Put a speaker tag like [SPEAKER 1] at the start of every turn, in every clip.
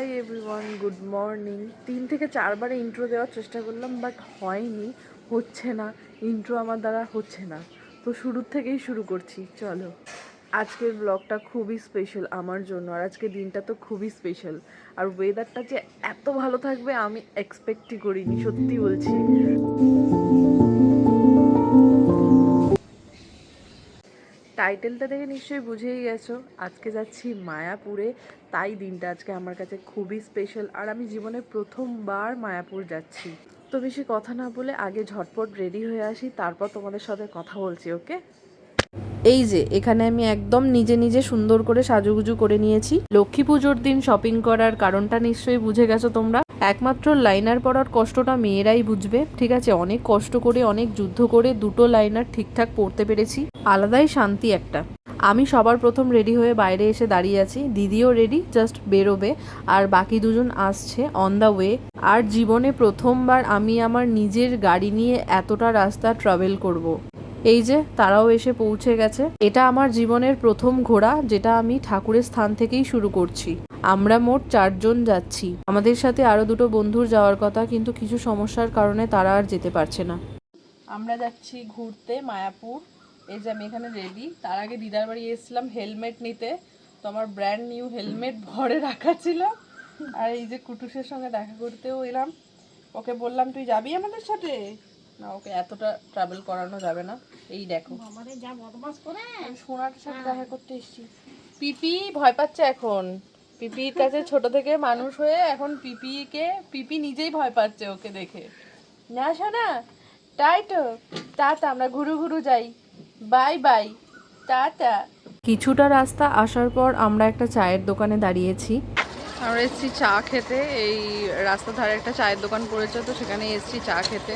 [SPEAKER 1] Hi everyone good morning তিন থেকে চারবারে intro দেওয়ার চেষ্টা করলাম বাট হয়নি, হচ্ছে না। ইন্ট্রো আমার দ্বারা হচ্ছে না। তো শুরুর থেকেই শুরু করছি, চলো। আজকের ব্লগটা খুবই স্পেশাল আমার জন্য, আর আজকের দিনটা তো খুবই স্পেশাল আর ওয়েদারটা যে এত ভালো থাকবে, আমি এক্সপেক্টই করিনি, সত্যি বলছি। টাইটেলটা দেখে নিশ্চয়ই বুঝেই গেছো। আজকে যাচ্ছি মায়াপুরে, তাই দিনটা আজকে আমার কাছে খুবই স্পেশাল আর আমি জীবনে প্রথমবার মায়াপুর যাচ্ছি। তো বেশি কথা না বলে আগে ঝটপট রেডি হয়ে আসি, তারপর তোমাদের সাথে কথা বলছি, ওকে? এই যে, এখানে আমি একদম নিজে নিজে সুন্দর করে সাজুগুজু করে নিয়েছি। লক্ষ্মী পুজোর দিন শপিং করার কারণটা নিশ্চয়ই বুঝে গেছো তোমরা। একমাত্র লাইনার পড়ার কষ্টটা মেয়েরাই বুঝবে। ঠিক আছে, অনেক কষ্ট করে, অনেক যুদ্ধ করে দুটো লাইনার ঠিকঠাক পড়তে পেরেছি। আলাদাই শান্তি একটা। আমি সবার প্রথম রেডি হয়ে বাইরে এসে দাঁড়িয়ে আছি। দিদিও রেডি জাস্ট বেরোবে। আর বাকি দুজন আসছে অন দ্য ওয়ে আর জীবনে প্রথমবার আমি আমার নিজের গাড়ি নিয়ে এতটা রাস্তা ট্রাভেল করব। এই যে, তারাও এসে পৌঁছে গেছে। এটা আমার জীবনের প্রথম ঘোড়া, যেটা আমি ঠাকুরের স্থান থেকেই শুরু করছি। আমরা মোট চারজন যাচ্ছি। আমাদের সাথে আরও দুটো বন্ধুর যাওয়ার কথা, কিন্তু কিছু সমস্যার কারণে তারা আর যেতে পারছে না। আমরা যাচ্ছি ঘুরতে মায়াপুর। এই যে, আমি এখানে রেডি তার আগে দিদার বাড়ি এসেছিলাম হেলমেট নিতে। তো আমার ব্র্যান্ড নিউ হেলমেট ভরে রাখা ছিল। আর এই যে কুটুসের সঙ্গে দেখা করতেও এলাম। ওকে বললাম, তুই যাবি আমাদের সাথে? না ওকে এতটা ট্রাভেল করানো যাবে না। এই দেখো।
[SPEAKER 2] আমাদের যা বদমাস করে।
[SPEAKER 1] সোনার সাথে দেখা করতে এসেছি। পিপি ভয় পাচ্ছে এখন। পিপির কাছে ছোট থেকে মানুষ হয়ে এখন পিপিকে পিপি নিজেই ভয় পাচ্ছে ওকে দেখে। না শোনা তাই তো। টাটা আমরা ঘুরু ঘুরু যাই। Bye bye. টাটা কিছুটা রাস্তা আসার পর আমরা একটা চায়ের দোকানে দাঁড়িয়েছি। আমরা এসেছি চা খেতে। এই রাস্তা ধারে একটা চায়ের দোকান পড়েছে তো সেখানে এসেছি চা খেতে।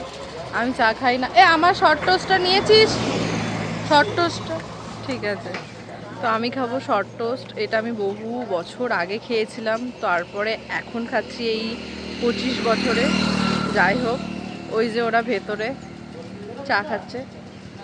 [SPEAKER 1] আমি চা খাই না। এ, আমার শর্ট টোস্টটা নিয়েছিস? শর্ট টোস্টটা ঠিক আছে। তো আমি খাব শর্ট টোস্ট এটা আমি বহু বছর আগে খেয়েছিলাম। তারপরে এখন খাচ্ছি এই পঁচিশ বছরে। যাই হোক, ওই যে ওরা ভেতরে চা খাচ্ছে।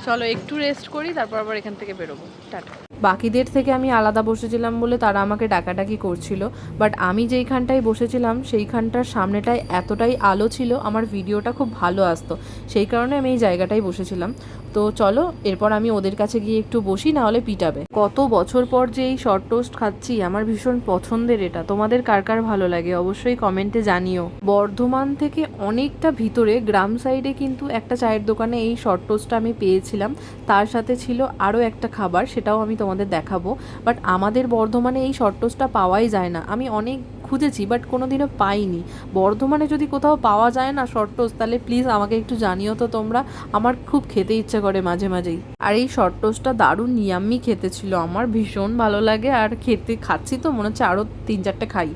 [SPEAKER 1] চলো একটু রেস্ট করি, তারপর আবার এখান থেকে বেরোবো। টাটা। বাকিদের থেকে আমি আলাদা বসেছিলাম বলে তারা আমাকে ডাকাডাকি করছিল। বাট আমি যেইখানটায় বসেছিলাম, সেইখানটার সামনেটায় এতটাই আলো ছিল, আমার ভিডিওটা খুব ভালো আসতো। সেই কারণে আমি এই জায়গাটায় বসেছিলাম। তো চলো, এরপর আমি ওদের কাছে গিয়ে একটু বসি না হলে পিটাবে। কত বছর পর যে এই শর্ট টোস্ট খাচ্ছি, আমার ভীষণ পছন্দের এটা। তোমাদের কার কার ভালো লাগে? অবশ্যই কমেন্টে জানিও। বর্ধমান থেকে অনেকটা ভিতরে, গ্রাম সাইডে কিন্তু একটা চায়ের দোকানে এই শর্ট টোস্টটা আমি পেয়েছিলাম। তার সাথে ছিল আরও একটা খাবার, সেটাও আমি তোমাদের দেখাবো বাট আমাদের বর্ধমানে এই শর্ট টোস্টটা পাওয়াই যায় না। আমি অনেক খুঁজেছি বাট কোনোদিনও পাইনি। বর্ধমানে যদি কোথাও পাওয়া যায় না শর্ট টোস্ট তাহলে প্লিজ আমাকে একটু জানিও তো তোমরা। আমার খুব খেতে ইচ্ছে করে মাঝে মাঝেই। আর এই শর্ট টোস্টটা দারুণ ইয়াম্মি খেতে ছিল আমার, ভীষণ ভালো লাগে। আর খেতে খাচ্ছি তো, মনে হচ্ছে আরও তিন চারটে খাই।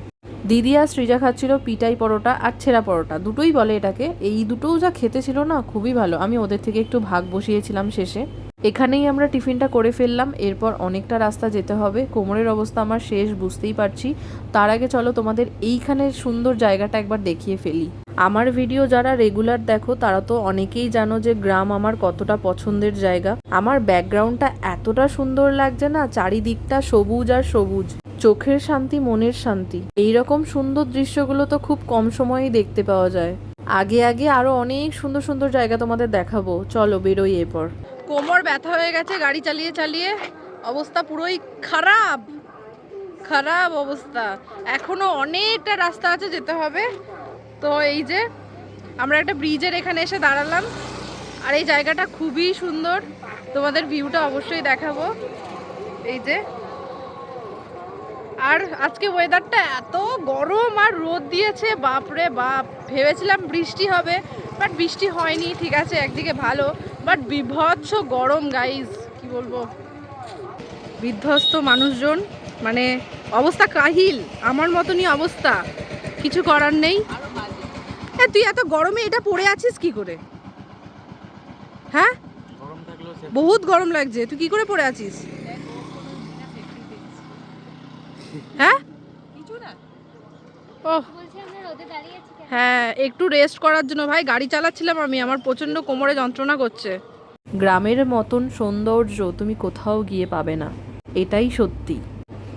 [SPEAKER 1] দিদি আর সৃজা খাচ্ছিল পিটাই পরোটা আর ছেঁড়া পরোটা, দুটোই বলে এটাকে। এই দুটোও যা খেতে ছিল না, খুবই ভালো। আমি ওদের থেকে একটু ভাগ বসিয়েছিলাম শেষে। এখানেই আমরা টিফিনটা করে ফেললাম, এরপর অনেকটা রাস্তা যেতে হবে। কোমরের অবস্থা আমার শেষ, বুঝতেই পারছি। তার আগে চলো তোমাদের এইখানের সুন্দর জায়গাটা একবার দেখিয়ে ফেলি। আমার ভিডিও যারা রেগুলার দেখো, তারা তো অনেকেই জানো যে গ্রাম আমার কতটা পছন্দের জায়গা। আমার ব্যাকগ্রাউন্ডটা এতটা সুন্দর লাগছে না, চারিদিকটা সবুজ আর সবুজ। চোখের শান্তি, মনের শান্তি। এই রকম সুন্দর দৃশ্যগুলো তো খুব কম সময়েই দেখতে পাওয়া যায়। আগে আগে আরও অনেক সুন্দর সুন্দর জায়গা তোমাদের দেখাবো। চলো বেরোই এরপর। কোমর ব্যথা হয়ে গেছে, গাড়ি চালিয়ে চালিয়ে। অবস্থা পুরোই খারাপ খারাপ অবস্থা। এখনও অনেকটা রাস্তা আছে যেতে হবে। তো এই যে, আমরা একটা ব্রিজের এখানে এসে দাঁড়ালাম। আর এই জায়গাটা খুবই সুন্দর। তোমাদের ভিউটা অবশ্যই দেখাবো। এই যে, আর আজকে ওয়েদারটা এত গরম আর রোদ দিয়েছে, বাপরে বাপ। ভেবেছিলাম বৃষ্টি হবে বাট বৃষ্টি হয়নি, ঠিক আছে, একদিকে ভালো। বাট বিভৎস গরম গাইজ কি বলব? বিধ্বস্ত মানুষজন মানে অবস্থা কাহিল, আমার মতনই অবস্থা, কিছু করার নেই। হ্যাঁ তুই এত গরমে এটা পরে আছিস কি করে? হ্যাঁ? বহুত গরম লাগছে, তুই কি করে পড়ে আছিস? হ্যাঁ? হ্যাঁ একটু রেস্ট করার জন্য। ভাই, গাড়ি চালাচ্ছিলাম আমি, আমার প্রচণ্ড কোমরে যন্ত্রণা করছে। গ্রামের মতন সৌন্দর্য তুমি কোথাও গিয়ে পাবে না, এটাই সত্যি।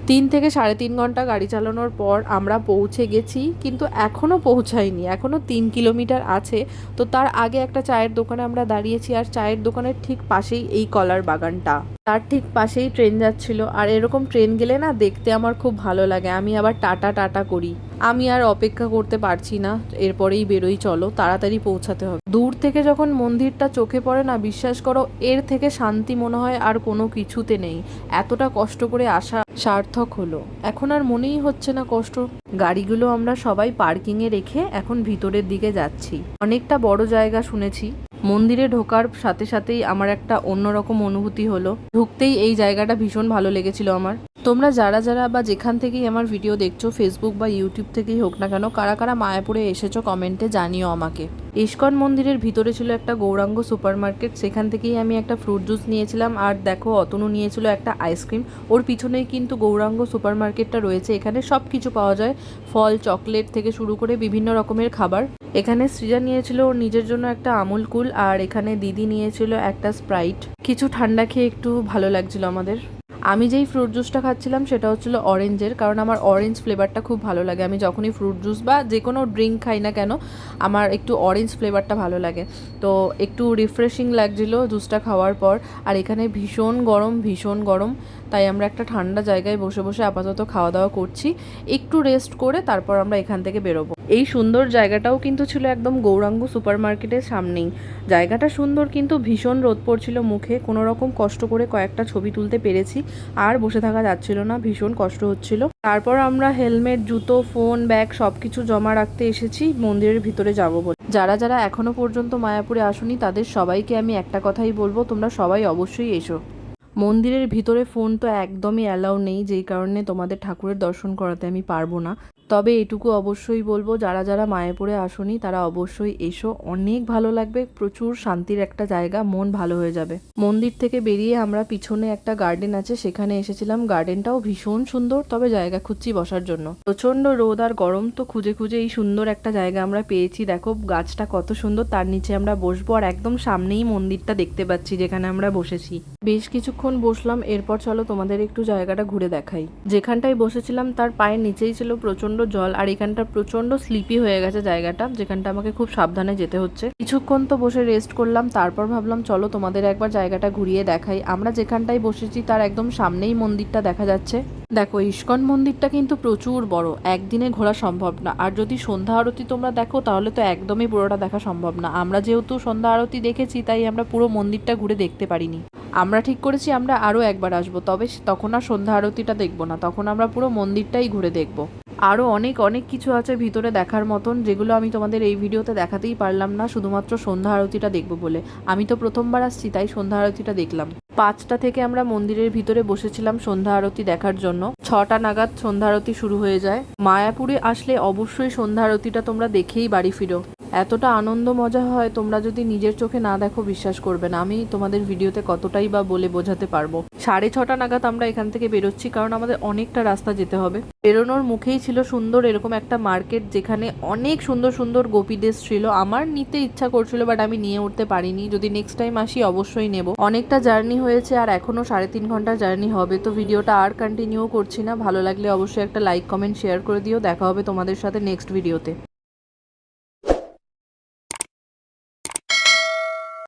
[SPEAKER 1] তিন থেকে সাড়ে তিন ঘণ্টা গাড়ি চালানোর পর আমরা পৌঁছে গেছি, কিন্তু এখনও পৌঁছাইনি এখনও তিন কিলোমিটার আছে। তো তার আগে একটা চায়ের দোকানে আমরা দাঁড়িয়েছি, আর চায়ের দোকানের ঠিক পাশেই এই কলার বাগানটা। তার ঠিক পাশেই ট্রেন যাচ্ছিল, আর এরকম ট্রেন গেলে না দেখতে আমার খুব ভালো লাগে। আমি আবার টাটা টাটা করি। আমি আর অপেক্ষা করতে পারছি না, এরপরেই বেরোই, চলো তাড়াতাড়ি পৌঁছাতে হবে। দূর থেকে যখন মন্দিরটা চোখে পড়ে না, বিশ্বাস করো, এর থেকে শান্তি মনে হয় আর কোনো কিছুতে নেই। এতটা কষ্ট করে আসা সার্থক হলো। এখন আর মনেই হচ্ছে না কষ্ট। গাড়িগুলো আমরা সবাই পার্কিংয়ে রেখে এখন ভিতরের দিকে যাচ্ছি। অনেকটা বড় জায়গা শুনেছি। মন্দিরে ঢোকার সাথে সাথেই আমার একটা অন্যরকম অনুভূতি হলো। ঢুকতেই এই জায়গাটা ভীষণ ভালো লেগেছিল আমার। তোমরা যারা যারা বা যেখান থেকেই আমার ভিডিও দেখছ ফেসবুক বা ইউটিউব থেকেই হোক না কেন, কারা কারা মায়াপুরে এসেছ কমেন্টে জানিও আমাকে। ইস্কন মন্দিরের ভিতরে ছিল একটা গৌরাঙ্গ সুপার মার্কেট সেখান থেকেই আমি একটা ফ্রুট জুস নিয়েছিলাম, আর দেখো, অতনু নিয়েছিল একটা আইসক্রিম ওর পিছনেই কিন্তু গৌরাঙ্গ সুপার মার্কেটটা রয়েছে, এখানে সব কিছু পাওয়া যায়। ফল চকলেট থেকে শুরু করে বিভিন্ন রকমের খাবার। এখানে সৃজা নিয়েছিল ওর নিজের জন্য একটা আমুল কুল, আর এখানে দিদি নিয়েছিল একটা স্প্রাইট কিছু ঠান্ডা খেয়ে একটু ভালো লাগছিল আমাদের। আমি যেই ফ্রুট জুসটা খাচ্ছিলাম সেটা হচ্ছিল অরেঞ্জের কারণ আমার অরেঞ্জ ফ্লেভারটা খুব ভালো লাগে। আমি যখনই ফ্রুট জুস বা যে কোনো ড্রিঙ্ক খাই না কেন, আমার একটু অরেঞ্জ ফ্লেভারটা ভালো লাগে। তো একটু রিফ্রেশিং লাগছিল জুসটা খাওয়ার পর। আর এখানে ভীষণ গরম ভীষণ গরম। তাই আমরা একটা ঠান্ডা জায়গায় বসে বসে আপাতত খাওয়া দাওয়া করছি। একটু রেস্ট করে তারপর আমরা এখান থেকে বেরোবো। এই সুন্দর জায়গাটাও কিন্তু ছিল একদম গৌরাঙ্গ সুপার মার্কেটের সামনেই। জায়গাটা সুন্দর কিন্তু ভীষণ রোদ পড়ছিল মুখে, কোনো রকম কষ্ট করে কয়েকটা ছবি তুলতে পেরেছি, আর বসে থাকা যাচ্ছিল না, ভীষণ কষ্ট হচ্ছিল। তারপর আমরা হেলমেট, জুতো, ফোন, ব্যাগ সব কিছু জমা রাখতে এসেছি, মন্দিরের ভিতরে যাব বলে। যারা যারা এখনও পর্যন্ত মায়াপুরে আসুনি, তাদের সবাইকে আমি একটা কথাই বলব, তোমরা সবাই অবশ্যই এসো। মন্দিরের ভিতরে ফোন তো একদমই অ্যালাউ নেই, যেই কারণে তোমাদের ঠাকুরের দর্শন করাতে আমি পারব না। তবে এটুকু অবশ্যই বলব, যারা যারা মায়াপুরে আসনি, তারা অবশ্যই এসো। অনেক ভালো লাগবে, প্রচুর শান্তির একটা জায়গা, মন ভালো হয়ে যাবে। মন্দির থেকে বেরিয়ে আমরা পিছনে একটা গার্ডেন আছে, সেখানে এসেছিলাম। গার্ডেনটাও ভীষণ সুন্দর, তবে জায়গা খুঁজছি বসার জন্য। প্রচণ্ড রোদ আর গরম, তো খুঁজে খুঁজে এই সুন্দর একটা জায়গা আমরা পেয়েছি। দেখো, গাছটা কত সুন্দর, তার নিচে আমরা বসবো আর একদম সামনেই মন্দিরটা দেখতে পাচ্ছি, যেখানে আমরা বসেছি। বেশ কিছুক্ষণ বসলাম, এরপর চলো তোমাদের একটু জায়গাটা ঘুরে দেখাই। যেখানটায় বসেছিলাম, তার পায়ের নিচেই ছিল প্রচণ্ড জল আর এখানটা প্রচণ্ড স্লিপি হয়ে গেছে জায়গাটা, যেখানটা আমাকে খুব সাবধানে যেতে হচ্ছে। কিছুক্ষণ তো বসে রেস্ট করলাম, তারপর ভাবলাম চলো তোমাদের একবার জায়গাটা ঘুরিয়ে দেখাই। আমরা যেখানটায় বসেছি তার একদম সামনেই মন্দিরটা দেখা যাচ্ছে। দেখো, ইস্কন মন্দিরটা কিন্তু প্রচুর বড়, একদিনে ঘোরা সম্ভব না। আর যদি সন্ধ্যা আরতি তোমরা দেখো, তাহলে তো একদমই পুরোটা দেখা সম্ভব না। আমরা যেহেতু সন্ধ্যা আরতি দেখেছি, তাই আমরা পুরো মন্দিরটা ঘুরে দেখতে পারিনি। আমরা ঠিক করেছি, আমরা আরও একবার আসব, তবে তখন আর সন্ধ্যা আরতিটা দেখব না। তখন আমরা পুরো মন্দিরটাই ঘুরে দেখব। আরও অনেক অনেক কিছু আছে ভিতরে দেখার মতন, যেগুলো আমি তোমাদের এই ভিডিওতে দেখাতেই পারলাম না, শুধুমাত্র সন্ধ্যা আরতিটা দেখব বলে। আমি তো প্রথমবার আসছি, তাই সন্ধ্যা আরতিটা দেখলাম। পাঁচটা থেকে আমরা মন্দিরের ভিতরে বসেছিলাম সন্ধ্যা আরতি দেখার জন্য। ছটা নাগাদ সন্ধ্যা আরতি শুরু হয়ে যায়। মায়াপুরে আসলে অবশ্যই সন্ধ্যা আরতিটা তোমরা দেখেই বাড়ি ফিরো। এতটা আনন্দ মজা হয়, তোমরা যদি নিজের চোখে না দেখো, বিশ্বাস করবে না। আমি তোমাদের ভিডিওতে কতটাই বা বলে বোঝাতে পারব। সাড়ে ছটা নাগাদ আমরা এখান থেকে বেরোচ্ছি, কারণ আমাদের অনেকটা রাস্তা যেতে হবে। বেরোনোর মুখেই ছিল সুন্দর এরকম একটা মার্কেট, যেখানে অনেক সুন্দর সুন্দর গোপীদেশ ছিল। আমার নিতে ইচ্ছা করছিল বাট আমি নিয়ে উঠতে পারিনি। যদি নেক্সট টাইম আসি, অবশ্যই নেব। অনেকটা জার্নি হয়েছে, আর এখনও সাড়ে তিন ঘণ্টা জার্নি হবে। তো ভিডিওটা আর কন্টিনিউ করছি না। ভালো লাগলে অবশ্যই একটা লাইক কমেন্ট শেয়ার করে দিও। দেখা হবে তোমাদের সাথে নেক্সট ভিডিওতে